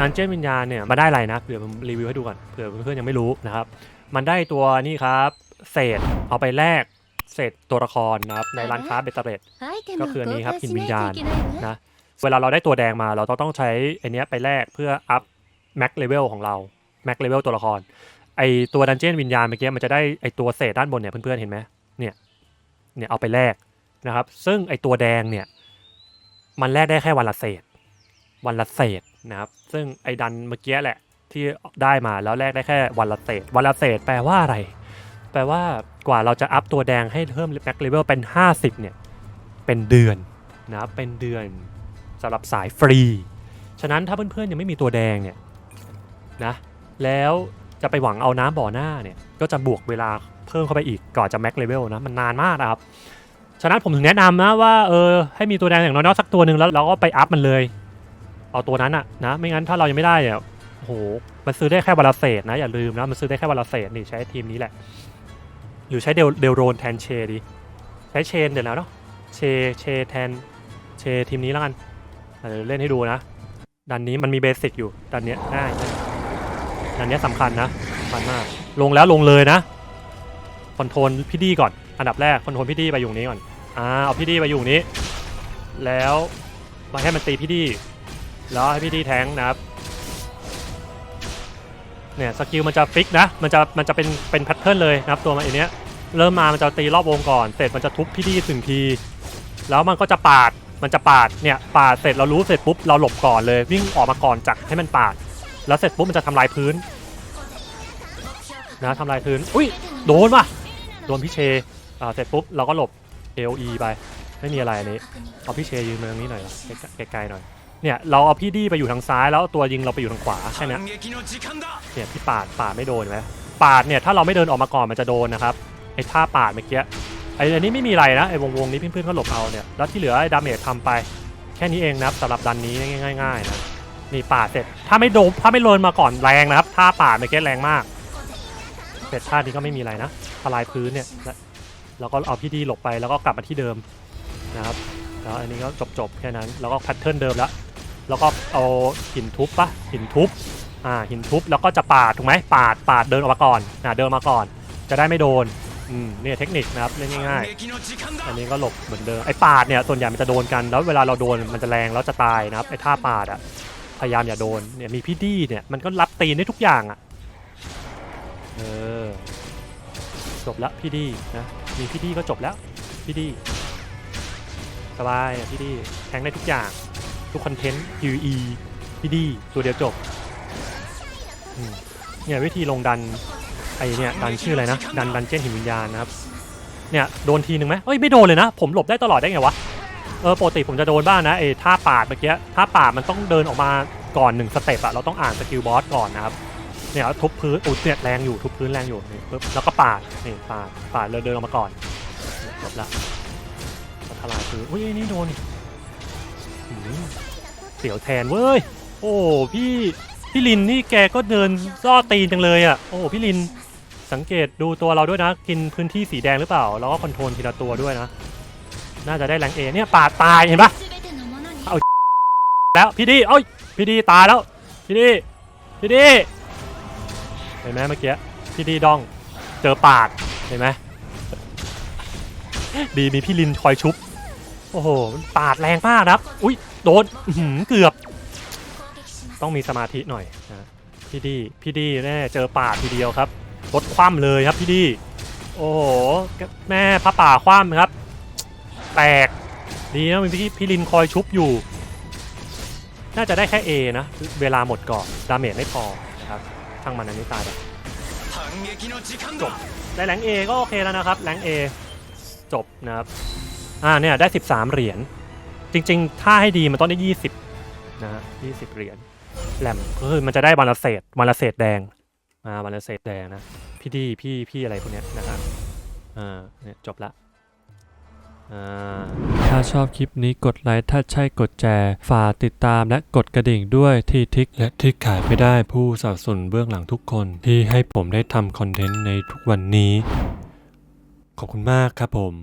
ดันเจี้ยนวิญญาณเนี่ยมาได้อะไรนะเผื่อผมรีวิวให้ดูก่อนเผื่อเพื่อนๆยังไม่รู้นะครับ มันได้ตัวนี่ครับเศษเอาไปแลกเศษตัวละครนะครับในร้านค้าเบตเตอร์เรดก็คืออันนี้ครับหินวิญญาณนะเวลาเราได้ตัวแดงมาเราต้องต้องใช้ไอเนี้ยไปแลกเพื่ออัพแม็กเลเวลของเราแม็กเลเวลตัวละครไอตัวดันเจี้ยนวิญญาณเมื่อกี้มันจะได้ไอตัวเศษด้านบนเนี่ยเพื่อนๆเห็นไหมเนี่ยเนี่ยเอาไปแลกนะครับ ซึ่งไอตัวแดงเนี่ยมันแลกได้แค่วันละเศษ วันละเศษ นะครับ ซึ่งไอ้ดันเมื่อกี้แหละที่ได้มาแล้วแลกได้แค่วันละเศษวันละเศษแปลว่าอะไร แปลว่ากว่าเราจะอัพตัวแดงให้เพิ่มแม็กเลเวลเป็น 50 เนี่ย เป็นเดือนนะเป็นเดือนสำหรับสายฟรี ฉะนั้นถ้าเพื่อนๆยังไม่มีตัวแดงเนี่ยนะแล้วจะไปหวังเอาน้ำบ่อหน้าเนี่ยก็จะบวกเวลาเพิ่มเข้าไปอีกก่อนจะแม็กเลเวลนะมันนานมากนะครับ ฉะนั้นผมถึงแนะนำนะว่าเออให้มีตัวแดงอย่างน้อยๆสักตัวหนึ่งแล้วเราก็ไปอัพมันเลย เอาตัวนั้นอะนะ ไม่งั้นถ้าเรายังไม่ได้เนี่ยโอ้โหมันซื้อได้แค่วันละเศษนะอย่าลืมนะมันซื้อได้แค่วันละเศษนี่ใช้ทีมนี้แหละ หรือใช้เดลเดลโรนแทนเชดีใช้เชนเดี๋ยวแล้วเนาะเชเชแทนเชทีมนี้แล้วกันเดี๋ยวเล่นให้ดูนะดันนี้มันมีเบสิกอยู่ดันเนี้ยง่ายดันเนี้ยสำคัญนะสำคัญมากลงแล้วลงเลยนะคอนโทรลพี่ดีก่อน อันดับแรกคอนโทรลพี่ดีไปอยู่นี้ก่อนอ่าเอาพี่ดีไปอยู่นี้ แล้วมาให้มันตีพี่ดี แล้วให้พี่ดีแทงนะครับเนี่ยสกิลมันจะฟิกนะมันจะมันจะเป็นเป็นแพทเทิร์นเลยนะครับตัวมันไอเนี้ยเริ่มมามันจะตีรอบวงก่อนเสร็จมันจะทุบพี่ดีถึงที แล้วมันก็จะปาดมันจะปาดเนี่ยปาดเสร็จเรารู้เสร็จปุ๊บเราหลบก่อนเลย วิ่งออกมาก่อนจักให้มันปาด แล้วเสร็จปุ๊บมันจะทำลายพื้นนะทำลายพื้นอุ้ยโดนว่ะโดนพี่เชอ่าเสร็จปุ๊บเราก็หลบ AOE ไปไม่มีอะไรอันนี้เอาพี่เชยืนมาตรงนี้หน่อยเหรอไกลๆหน่อย เนี่ยเราเอาพี่ดีไปอยู่ทางซ้ายแล้วเอาตัวยิงเราไปอยู่ทางขวาแค่เนี้ยเนี่ยพี่ปาดปาดไม่โดนเห็นไหมปาดเนี่ยถ้าเราไม่เดินออกมาก่อนมันจะโดนนะครับไอ้ท่าปาดเมื่อกี้ไอ้อันนี้ไม่มีอะไรนะไอ้วงวงๆนี้เพื่อนๆก็หลบเอาเนี่ยแล้วที่เหลือไอ้ดาเมจทำไปแค่นี้เองนะครับสำหรับดันนี้ง่ายๆนะนี่ปาดเสร็จถ้าไม่โดนถ้าไม่โดนมาก่อนแรงนะครับท่าปาดเมื่อกี้แรงมากเสร็จท่านี้ก็ไม่มีอะไรนะทลายพื้นเนี่ยแล้วเราก็เอาพี่ดีหลบไปแล้วก็กลับมาที่เดิมนะครับแล้วอันนี้ก็จบๆแค่นั้นแล้วก็แพทเทิร์นเดิมแล้ว แล้วก็เอาหินทุบปะหินทุบอ่าหินทุบแล้วก็จะปาดถูกไหมปาดปาดเดินออกมาก่อนอ่าเดินมาก่อน จะได้ไม่โดนอืมเนี่ยเทคนิคนะครับเล่นง่ายๆอันนี้ก็หลบเหมือนเดิมไอ้ปาดเนี่ยส่วนใหญ่มันจะโดนกันแล้วเวลาเราโดนมันจะแรงแล้วจะตายนะครับไอ้ท่าปาดอะพยายามอย่าโดนเนี่ยมีพี่ดี้เนี่ยมันก็รับตีนได้ทุกอย่างอะเออจบละพี่ดี้นะมีพี่ดี้ก็จบแล้วพี่ดี้สบายอะพี่ดี้แทงได้ทุกอย่าง ทุกคอนเทนต์ QE พี่ดีตัวเดียวจบอืมเนี่ยวิธีลงดันไอเนี่ยดันชื่ออะไรนะ ดันดันเจนหินวิญญาณนะครับ เนี่ยโดนทีนึงไหมเอ้ยไม่โดนเลยนะ ผมหลบได้ตลอดได้ไงวะ เออปกติผมจะโดนบ้างนะไอ้ท่าปาดเมื่อกี้ท่าปาดมันต้องเดินออกมาก่อนหนึ่งสเต็ปอะเราต้องอ่านสกิลบอสก่อนนะครับเนี่ยทุบพื้นอุ้เนี่ยแรงอยู่ทุบพื้นแรงอยู่นี่ปึ๊บแล้วก็ปาดนี่ปาดปาดเลยเดินออกมาก่อนจบละแล้วทลายพื้นอุ้ยนี่โดนอืม เสียวแทนเว้ย โอ้พี่พี่ลินนี่แกก็เดินซ่อตีนจังเลยอะ โอ้พี่ลินสังเกตดูตัวเราด้วยนะ กินพื้นที่สีแดงหรือเปล่า แล้วก็คอนโทรลทีละตัวด้วยนะ น่าจะได้แรงเอเนี่ยปาดตายเห็นปะแล้วพี่ดีเอ้ยพี่ดีตายแล้ว พี่ดีพี่ดีเห็นไหมเมื่อกี้พี่ดีดองเจอปาดเห็นไหมดีมีพี่ลินคอยชุบ โอ้โหมันปาดแรงมากนะครับ อุ้ย โดนเกือบ ต้องมีสมาธิหน่อยนะพี่ดีพี่ดีแน่เจอป่าทีเดียวครับรถคว่ำเลยครับพี่ดี โอ้โหแม่พระป่าคว่ำครับ แตกดีนะมีพี่พี่ลินคอยชุบอยู่ น่าจะได้แค่ A นะ เวลาหมดก่อน ดาเมจไม่พอนะครับช่างมันอันนี้ตายไปจบได้แรง A ก็โอเคแล้วนะครับแรง A จบนะครับอ่าเนี่ยได้ 13 เหรียญ จริงๆ ถ้าให้ดีมันต้องได้ 20นะฮะ20เหรียญแหลมก็คือมันจะได้วันละเศษวันละเศษแดงอ่าวันละเศษแดงนะพี่ดีพี่พี่อะไรพวกเนี้ยนะครับอ่าเนี่ยจบละอ่าถ้าชอบคลิปนี้กดไลค์ถ้าใช่กดแชร์ฝากติดตามและกดกระดิ่งด้วยที่ทิกและที่ขายไม่ได้ผู้สนับสนุนเบื้องหลังทุกคนที่ให้ผมได้ทำคอนเทนต์ในทุกวันนี้ ขอบคุณมากครับผม